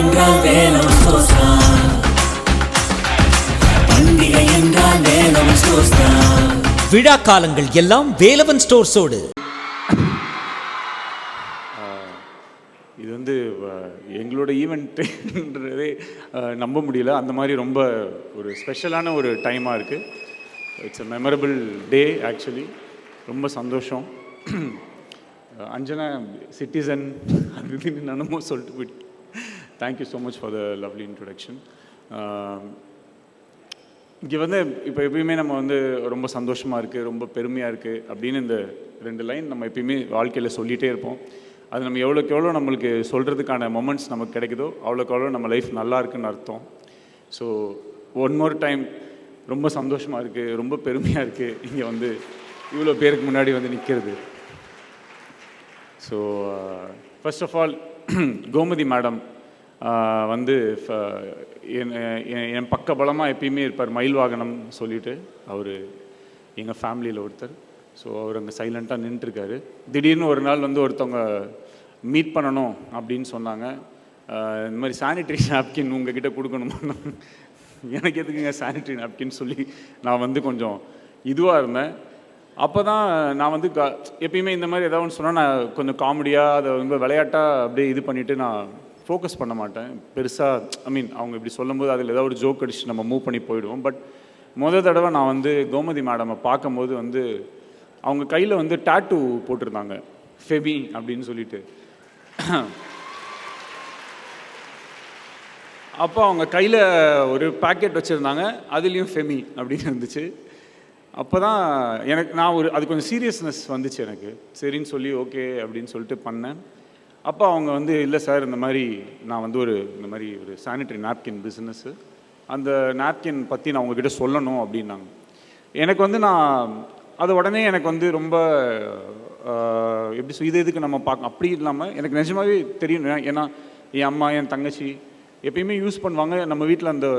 என்றால் வேலம் சோஸ்தா பண்டிகை என்றால் வேலம் சோஸ்தா விழா காலங்கள் எல்லாம் வேலவன் ஸ்டோர்ஸோடு. இது வந்து எங்களோட ஈவெண்ட்டுன்றதே நம்ப முடியல. அந்த மாதிரி ரொம்ப ஒரு ஸ்பெஷலான ஒரு டைமாக இருக்குது it's a memorable day actually ரொம்ப சந்தோஷம். அஞ்சனா சிட்டிசன் அது இதுன்னு என்னென்னமோ சொல்லிட்டு போயிட்டு thank you so much for the lovely introduction இங்கே வந்து இப்போ எப்பயுமே நம்ம வந்து ரொம்ப சந்தோஷமாக இருக்குது ரொம்ப பெருமையாக இருக்குது அப்படின்னு இந்த ரெண்டு லைன் நம்ம எப்பயுமே வாழ்க்கையில் சொல்லிகிட்டே இருப்போம். அது நம்ம எவ்வளோக்கு எவ்வளோ நம்மளுக்கு சொல்கிறதுக்கான மொமெண்ட்ஸ் நமக்கு கிடைக்குதோ அவ்வளோக்கு எவ்வளோ நம்ம லைஃப் நல்லா இருக்குன்னு அர்த்தம். ஸோ ஒன் மோர் டைம் ரொம்ப சந்தோஷமாக இருக்குது ரொம்ப பெருமையாக இருக்குது இங்கே வந்து இவ்வளோ பேருக்கு முன்னாடி வந்து நிற்கிறது so first of all Gomathi madam வந்து ஃப- என் என்- பக்க பலமாக எப்பயுமே இருப்பார். மயில் வாகனம் சொல்லிட்டு அவர் எங்கள் ஃபேமிலியில் ஒருத்தர். ஸோ அவர் அங்கே சைலண்ட்டாக நின்றுருக்காரு திடீர்னு ஒரு நாள் வந்து ஒருத்தவங்க மீட் பண்ணணும் அப்படின்னு சொன்னாங்க. இந்த மாதிரி சானிட்டரி நாப்கின் உங்ககிட்ட கொடுக்கணுமா? எனக்கு எதுக்குங்க சானிட்டரி நாப்கின் சொல்லி நான் வந்து கொஞ்சம் இதுவாக இருந்தேன். அப்போ தான் நான் வந்து க எப்பயுமே இந்த மாதிரி ஏதாவது ஒன்று சொன்னால் நான் கொஞ்சம் காமெடியாக அதை ரொம்ப விளையாட்டாக அப்படியே இது பண்ணிவிட்டு நான் ஃபோக்கஸ் பண்ண மாட்டேன். பெருசாக ஐ மீன் அவங்க இப்படி சொல்லும்போது அதில் ஏதாவது ஒரு ஜோக் அடிச்சு நம்ம மூவ் பண்ணி போயிடுவோம். பட் மொதல் தடவை நான் வந்து கோமதி மேடமை பார்க்கும்போது வந்து அவங்க கையில் வந்து டாட்டூ போட்டிருந்தாங்க. ஃபெபி அப்படின்னு சொல்லிட்டு. அப்போ அவங்க கையில் ஒரு பாக்கெட் வச்சுருந்தாங்க. அதுலேயும் ஃபெமி அப்படின்னு இருந்துச்சு. அப்போ தான் எனக்கு நான் ஒரு அது கொஞ்சம் சீரியஸ்னஸ் வந்துச்சு எனக்கு. சரின்னு சொல்லி ஓகே அப்படின்னு சொல்லிட்டு பண்ணேன். அப்போ அவங்க வந்து இல்லை சார் இந்த மாதிரி நான் வந்து ஒரு இந்த மாதிரி ஒரு சானிட்டரி நாப்கின் பிஸ்னஸ்ஸு அந்த நாப்கின் பற்றி நான் உங்ககிட்ட சொல்லணும் அப்படின்னாங்க. எனக்கு வந்து நான் அது உடனே எனக்கு வந்து ரொம்ப எப்படி இது எதுக்கு நம்ம பார்க்க அப்படி இல்லாமல் எனக்கு நிஜமாகவே தெரியும். ஏன்னா என் அம்மா என் தங்கச்சி எப்பயுமே யூஸ் பண்ணுவாங்க. நம்ம வீட்டில் அந்த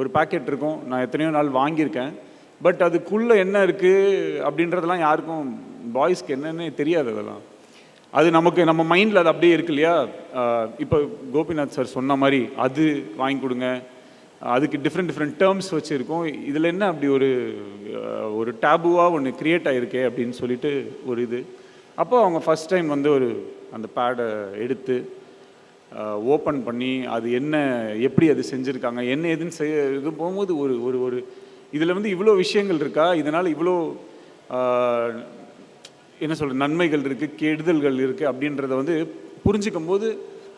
ஒரு பாக்கெட் இருக்கும். நான் எத்தனையோ நாள் வாங்கியிருக்கேன். பட் அதுக்குள்ளே என்ன இருக்குது அப்படின்றதெல்லாம் யாருக்கும் பாய்ஸ்க்கு என்னென்னே தெரியாது அதெல்லாம். அது நமக்கு நம்ம மைண்டில் அது அப்படியே இருக்கு இல்லையா? இப்போ கோபிநாத் சார் சொன்ன மாதிரி அது வாங்கி கொடுங்க. அதுக்கு டிஃப்ரெண்ட் டிஃப்ரெண்ட் டேர்ம்ஸ் வச்சுருக்கோம். இதில் என்ன அப்படி ஒரு ஒரு டேபுவாக ஒன்று க்ரியேட் ஆகிருக்கே அப்படின்னு சொல்லிட்டு ஒரு இது. அப்போ அவங்க ஃபஸ்ட் டைம் வந்து ஒரு அந்த பேடை எடுத்து ஓப்பன் பண்ணி அது என்ன எப்படி அது செஞ்சுருக்காங்க என்ன எதுன்னு செய்ய இது போகும்போது ஒரு ஒரு ஒரு இதில் வந்து இவ்வளோ விஷயங்கள் இருக்கா? இதனால் இவ்வளோ என்ன சொல்கிறது நன்மைகள் இருக்குது கெடுதல்கள் இருக்குது அப்படின்றத வந்து புரிஞ்சிக்கும் போது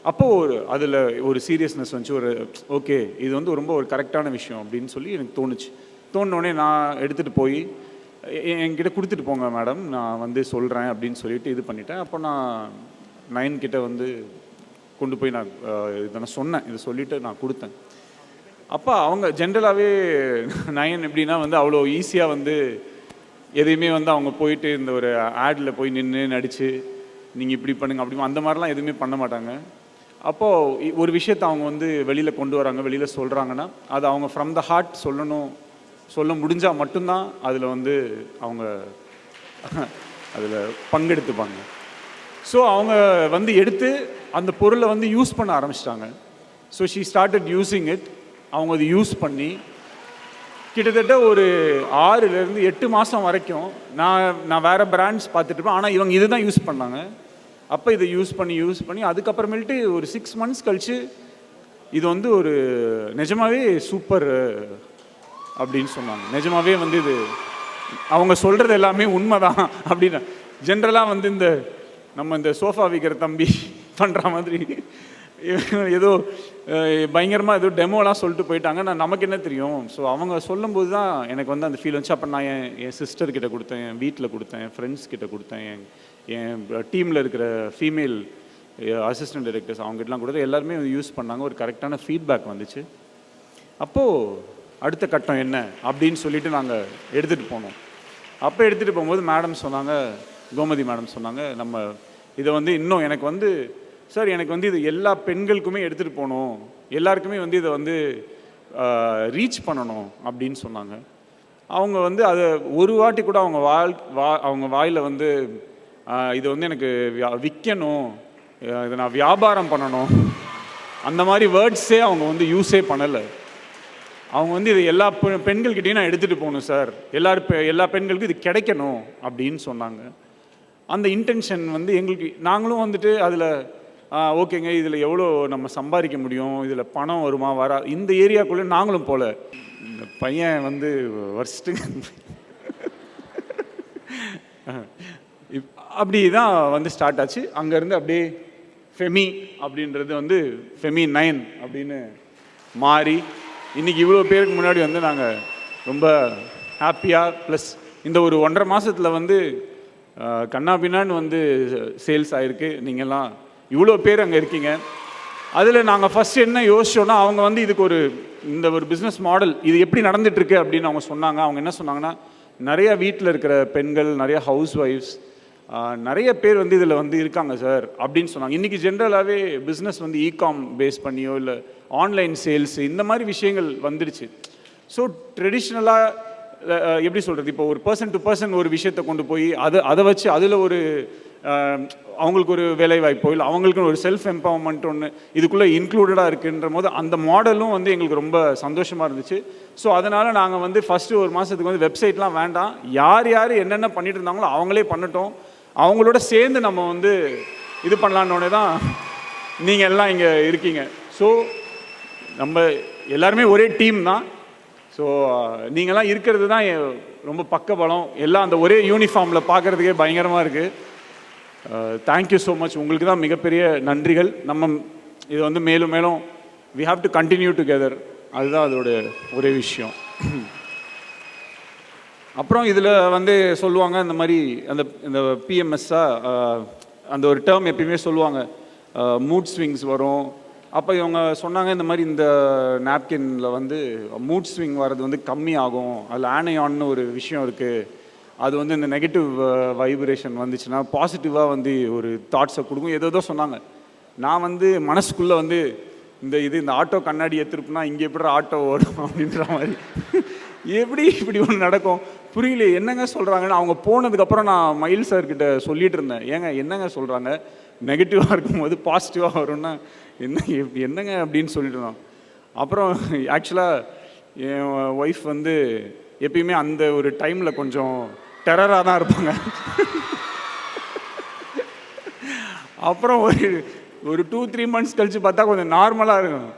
அப்போது ஒரு அதில் ஒரு சீரியஸ்னஸ் வந்துச்சு ஒரு ஓகே இது வந்து ரொம்ப ஒரு கரெக்டான விஷயம் அப்படின்னு சொல்லி எனக்கு தோணுச்சு. தோணுனோடனே நான் எடுத்துகிட்டு போய் என்கிட்ட கொடுத்துட்டு போங்க மேடம் நான் வந்து சொல்கிறேன் அப்படின்னு சொல்லிட்டு இது பண்ணிட்டேன். அப்போ நான் நயன் கிட்ட வந்து கொண்டு போய் நான் இதை நான் சொன்னேன். இதை சொல்லிவிட்டு நான் கொடுத்தேன். அப்போ அவங்க ஜென்ரலாகவே நயன் எப்படின்னா வந்து அவ்வளோ ஈஸியாக வந்து எதையுமே வந்து அவங்க போயிட்டு இந்த ஒரு ஆடில் போய் நின்று நடித்து நீங்கள் இப்படி பண்ணுங்க அப்படி அந்த மாதிரிலாம் எதுவுமே பண்ண மாட்டாங்க. அப்போது ஒரு விஷயத்தை அவங்க வந்து வெளியில் கொண்டு வராங்க வெளியில் சொல்கிறாங்கன்னா அது அவங்க ஃப்ரம் த ஹார்ட் சொல்லணும் சொல்ல முடிஞ்சால் மட்டும்தான் அதில் வந்து அவங்க அதில் பங்கெடுத்துப்பாங்க. ஸோ அவங்க வந்து எடுத்து அந்த பொருளை வந்து யூஸ் பண்ண ஆரம்பிச்சிட்டாங்க. So she started using it அவங்க அதை யூஸ் பண்ணி கிட்டத்தட்ட ஒரு ஆறுலேருந்து எட்டு மாதம் வரைக்கும் நான் நான் வேறு பிராண்ட்ஸ் பார்த்துட்டு இருப்பேன். ஆனால் இவங்க இதுதான் யூஸ் பண்ணாங்க. அப்போ இதை யூஸ் பண்ணி யூஸ் பண்ணி அதுக்கப்புறமேல்ட்டு ஒரு சிக்ஸ் மந்த்ஸ் கழித்து இது வந்து ஒரு நிஜமாவே சூப்பர் அப்படின்னு சொன்னாங்க. நிஜமாவே வந்து இது அவங்க சொல்கிறது எல்லாமே உண்மை தான் அப்படின்னு ஜென்ரலாக வந்து இந்த நம்ம இந்த சோஃபா விற்கிற தம்பி பண்ணுற மாதிரி ஏதோ பயங்கரமாக ஏதோ டெமோலாம் சொல்லிட்டு போயிட்டாங்க. நான் நமக்கு என்ன தெரியும்? ஸோ அவங்க சொல்லும்போது தான் எனக்கு வந்து அந்த ஃபீல் வந்துச்சு. அப்போ நான் என் என் சிஸ்டர்கிட்ட கொடுத்தேன் என் வீட்டில் கொடுத்தேன் என் ஃப்ரெண்ட்ஸ் கிட்ட கொடுத்தேன் என் என் டீமில் இருக்கிற ஃபீமேல் அசிஸ்டன்ட் டைரக்டர்ஸ் அவங்ககிட்டலாம் கொடுத்து எல்லாருமே யூஸ் பண்ணாங்க. ஒரு கரெக்டான ஃபீட்பேக் வந்துச்சு. அப்போது அடுத்த கட்டம் என்ன? அப்படின்னு சொல்லிட்டு நாங்கள் எடுத்துகிட்டு போனோம். அப்போ எடுத்துகிட்டு போகும்போது மேடம் சொன்னாங்க கோமதி மேடம் சொன்னாங்க நம்ம இதை வந்து இன்னும் எனக்கு வந்து சார் எனக்கு வந்து இது எல்லா பெண்களுக்குமே எடுத்துகிட்டு போகணும். எல்லாருக்குமே வந்து இதை வந்து ரீச் பண்ணணும் அப்படின்னு சொன்னாங்க. அவங்க வந்து அதை ஒரு வாட்டி கூட அவங்க வாழ் வா அவங்க வாயில் வந்து இதை இது வந்து எனக்கு வியா- விற்கணும் இதை நான் வியாபாரம் பண்ணணும். அந்த மாதிரி வேர்ட்ஸே அவங்க வந்து யூஸே பண்ணலை. அவங்க வந்து இது எல்லா பெ- நான் எடுத்துகிட்டு போகணும் சார். எல்லாரும் பெ- எல்லா பெண்களுக்கும் இது கிடைக்கணும் அப்படின்னு சொன்னாங்க. அந்த இன்டென்ஷன் வந்து எங்களுக்கு நாங்களும் வந்துட்டு அதில் ஓகேங்க இதில் எவ்வளோ நம்ம சம்பாதிக்க முடியும்? இதில் பணம் வருமா வரா? இந்த ஏரியாக்குள்ளே நாங்களும் போகல இந்த பையன் வந்து வருஷத்துக்கு இப்- அப்படி தான் வந்து ஸ்டார்ட் ஆச்சு. அங்கேருந்து அப்படியே ஃபெமி அப்படின்றது வந்து ஃபெமி நைன் அப்படின்னு மாறி இன்றைக்கி இவ்வளோ பேருக்கு முன்னாடி வந்து நாங்கள் ரொம்ப ஹாப்பியாக ப்ளஸ் இந்த ஒரு ஒன்றரை மாதத்தில் வந்து கண்ணா பின்னான்னு வந்து சேல்ஸ் ஆகிருக்கு நீங்கள்லாம் இவ்வளோ பேர் அங்கே இருக்கீங்க. அதில் நாங்கள் ஃபஸ்ட் என்ன யோசிச்சோன்னா அவங்க வந்து இதுக்கு ஒரு இந்த ஒரு பிஸ்னஸ் மாடல் இது எப்படி நடந்துகிட்ருக்கு அப்படின்னு அவங்க சொன்னாங்க. அவங்க என்ன சொன்னாங்கன்னா நிறையா வீட்டில் இருக்கிற பெண்கள் நிறைய ஹவுஸ் ஒய்ஃப்ஸ் நிறைய பேர் வந்து இதில் வந்து இருக்காங்க சார் அப்படின்னு சொன்னாங்க. இன்றைக்கி ஜென்ரலாகவே பிஸ்னஸ் வந்து இகாம் பேஸ் பண்ணியோ இல்லை ஆன்லைன் சேல்ஸ் இந்த மாதிரி விஷயங்கள் வந்துடுச்சு. ஸோ ட்ரெடிஷ்னலாக எப்படி சொல்கிறது இப்போ ஒரு பர்சன் டு பர்சன் ஒரு விஷயத்தை கொண்டு போய் அதை அதை வச்சு அதில் ஒரு அவங்களுக்கு ஒரு வேலை வாய்ப்போ இல்லை அவங்களுக்குன்னு ஒரு செல்ஃப் எம்பவர்மெண்ட் ஒன்று இதுக்குள்ளே இன்க்ளூடடாக இருக்குன்ற போது அந்த மாடலும் வந்து எங்களுக்கு ரொம்ப சந்தோஷமாக இருந்துச்சு. ஸோ அதனால் நாங்கள் வந்து ஃபஸ்ட்டு ஒரு மாதத்துக்கு வந்து வெப்சைட்லாம் வேண்டாம். யார் யார் என்னென்ன பண்ணிட்டு இருந்தாங்களோ அவங்களே பண்ணட்டும். அவங்களோட சேர்ந்து நம்ம வந்து இது பண்ணலான்னொடனே தான் நீங்கள் எல்லாம் இங்கே இருக்கீங்க. ஸோ நம்ம எல்லாருமே ஒரே டீம் தான். ஸோ நீங்கள்லாம் இருக்கிறது தான் ரொம்ப ரொம்ப பக்கபலம். எல்லாம் அந்த ஒரே யூனிஃபார்மில் பார்க்குறதுக்கே பயங்கரமாக இருக்குது தேங்க்யூ ஸோ மச் உங்களுக்கு தான் மிகப்பெரிய நன்றிகள். நம்ம இது வந்து மேலும் மேலும் we have to continue together அதுதான் அதோட ஒரே விஷயம். அப்புறம் இதில் வந்து சொல்லுவாங்க இந்த மாதிரி அந்த இந்த பிஎம்எஸ்ஸாக அந்த ஒரு டேர்ம் எப்பயுமே சொல்லுவாங்க. மூட் ஸ்விங்ஸ் வரும். அப்போ இவங்க சொன்னாங்க இந்த மாதிரி இந்த நாப்கின்ல வந்து மூட் ஸ்விங் வர்றது வந்து கம்மி ஆகும் அதில் ஆனையான்னு ஒரு விஷயம் இருக்குது அது வந்து இந்த நெகட்டிவ் வைப்ரேஷன் uh, வந்துச்சுன்னா பாசிட்டிவாக வந்து ஒரு தாட்ஸை கொடுக்கும். ஏதோ ஏதோ சொன்னாங்க. நான் வந்து மனசுக்குள்ளே வந்து இந்த இது இந்த ஆட்டோ கண்ணாடி திருப்பினா இங்கே எப்படி ஆட்டோ ஓடும் அப்படின்ற மாதிரி. எப்படி இப்படி ஒன்று நடக்கும்? புரியல என்னங்க சொல்கிறாங்கன்னு அவங்க போனதுக்கப்புறம் நான் மயில் சார்கிட்ட சொல்லிட்டு இருந்தேன். ஏங்க என்னங்க சொல்கிறாங்க நெகட்டிவாக இருக்கும்போது பாசிட்டிவாக வரும்னா என்ன எப்- என்னங்க அப்படின்னு சொல்லிட்டு இருந்தோம். அப்புறம் ஆக்சுவலாக என் ஒய்ஃப் வந்து எப்பயுமே அந்த ஒரு டைமில் கொஞ்சம் டெரராக தான் இருப்பாங்க. அப்புறம் ஒரு ஒரு டூ த்ரீ மந்த்ஸ் கழிச்சு பார்த்தா கொஞ்சம் நார்மலாக இருக்கும்.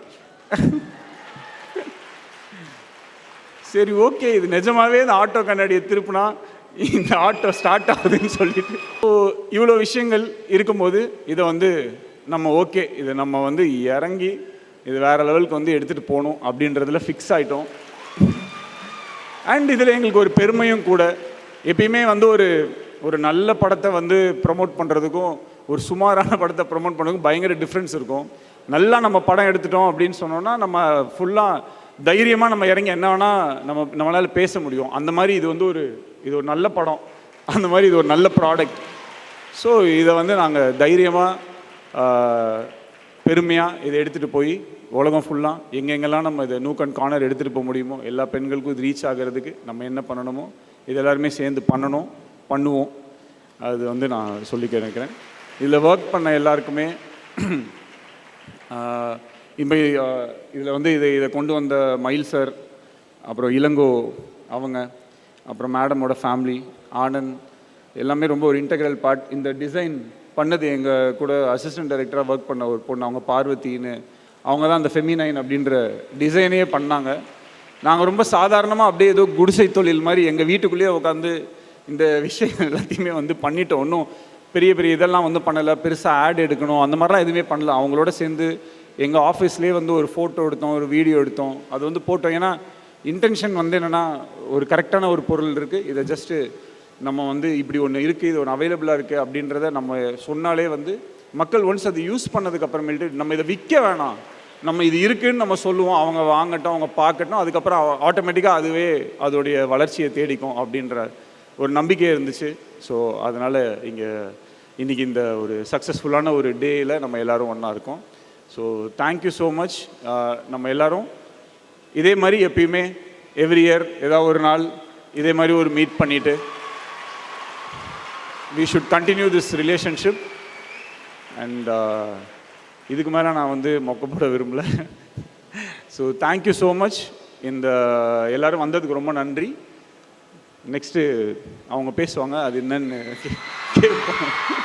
சரி ஓகே இது நிஜமாவே இந்த ஆட்டோ கண்ணாடியை திருப்பினா இந்த ஆட்டோ ஸ்டார்ட் ஆகுதுன்னு சொல்லிட்டு. ஸோ இவ்வளோ விஷயங்கள் இருக்கும்போது இதை வந்து நம்ம ஓகே இதை நம்ம வந்து இறங்கி இது வேற லெவலுக்கு வந்து எடுத்துகிட்டு போகணும் அப்படின்றதுல ஃபிக்ஸ் ஆகிட்டோம் அண்ட் இதில் எங்களுக்கு ஒரு பெருமையும் கூட எப்பயுமே வந்து ஒரு ஒரு நல்ல படத்தை வந்து ப்ரமோட் பண்ணுறதுக்கும் ஒரு சுமாரான படத்தை ப்ரமோட் பண்ணுறதுக்கும் பயங்கர டிஃப்ரென்ஸ் இருக்கும். நல்லா நம்ம படம் எடுத்துட்டோம் அப்படின்னு சொன்னோன்னா நம்ம ஃபுல்லாக தைரியமாக நம்ம இறங்கி என்ன வேணால் நம்ம நம்மளால் பேச முடியும். அந்த மாதிரி இது வந்து ஒரு இது ஒரு நல்ல படம். அந்த மாதிரி இது ஒரு நல்ல ப்ராடக்ட் ஸோ இதை வந்து நாங்கள் தைரியமாக பெருமையாக இதை எடுத்துகிட்டு போய் உலகம் ஃபுல்லாக எங்கெங்கெல்லாம் நம்ம இதை நூக் அண்ட் கார்னர் எடுத்துகிட்டு போக முடியுமோ எல்லா பெண்களுக்கும் இது ரீச் ஆகிறதுக்கு நம்ம என்ன பண்ணணுமோ இது எல்லாருமே சேர்ந்து பண்ணணும் பண்ணுவோம். அது வந்து நான் சொல்லிக்க நினைக்கிறேன். இதில் ஒர்க் பண்ண எல்லாருக்குமே இப்போ இதில் வந்து இதை இதை கொண்டு வந்த மயில் சார் அப்புறம் இளங்கோ அவங்க அப்புறம் மேடமோட ஃபேமிலி ஆனந்த் எல்லாமே ரொம்ப ஒரு இன்டெக்ரல் பார்ட் இந்த டிசைன் பண்ணது எங்கள் கூட அசிஸ்டன்ட் டைரக்டராக ஒர்க் பண்ண ஒரு பொண்ணு அவங்க பார்வதின்னு. அவங்க தான் அந்த ஃபெமினைன் அப்படின்ற டிசைனே பண்ணாங்க. நாங்கள் ரொம்ப சாதாரணமாக அப்படியே ஏதோ குடிசை தொழில் மாதிரி எங்கள் வீட்டுக்குள்ளேயே உட்காந்து இந்த விஷயம் எல்லாத்தையுமே வந்து பண்ணிட்டோம். ஒன்றும் பெரிய பெரிய இதெல்லாம் வந்து பண்ணலை. பெருசாக ஆட் எடுக்கணும். அந்த மாதிரிலாம் எதுவுமே பண்ணல. அவங்களோட சேர்ந்து எங்கள் ஆஃபீஸ்லேயே வந்து ஒரு ஃபோட்டோ எடுத்தோம் ஒரு வீடியோ எடுத்தோம். அது வந்து போட்டோம். ஏன்னா இன்டென்ஷன் வந்து என்னென்னா ஒரு கரெக்டான ஒரு பொருள் இருக்குது இதை ஜஸ்ட்டு நம்ம வந்து இப்படி ஒன்று இருக்குது இது ஒன்று அவைலபிளாக இருக்குது அப்படின்றத நம்ம சொன்னாலே வந்து மக்கள் ஒன்ஸ் அது யூஸ் பண்ணதுக்கு அப்புறமேட்டு நம்ம இதை விற்க வேணாம். நம்ம இது இருக்குன்னு நம்ம சொல்லுவோம் அவங்க வாங்கட்டும் அவங்க பார்க்கட்டும் அதுக்கப்புறம் ஆட்டோமேட்டிக்காக அதுவே அதோடைய வளர்ச்சியை தேடிக்கும் அப்படின்ற ஒரு நம்பிக்கை இருந்துச்சு. ஸோ அதனால் இங்கே இன்றைக்கி இந்த ஒரு சக்ஸஸ்ஃபுல்லான ஒரு டேயில் நம்ம எல்லோரும் ஒன்றா இருக்கோம். ஸோ தேங்க்யூ ஸோ மச் நம்ம எல்லோரும் இதே மாதிரி எப்பயுமே எவ்ரி இயர் ஏதாவது ஒரு நாள் இதே மாதிரி ஒரு மீட் பண்ணிவிட்டு we should continue this relationship and இதுக்கு மேலே நான் வந்து மொக்க போட விரும்பல ஸோ தேங்க்யூ ஸோ மச் இந்த எல்லோரும் வந்ததுக்கு ரொம்ப நன்றி. நெக்ஸ்ட்டு அவங்க பேசுவாங்க அது என்னன்னு கேட்போம்.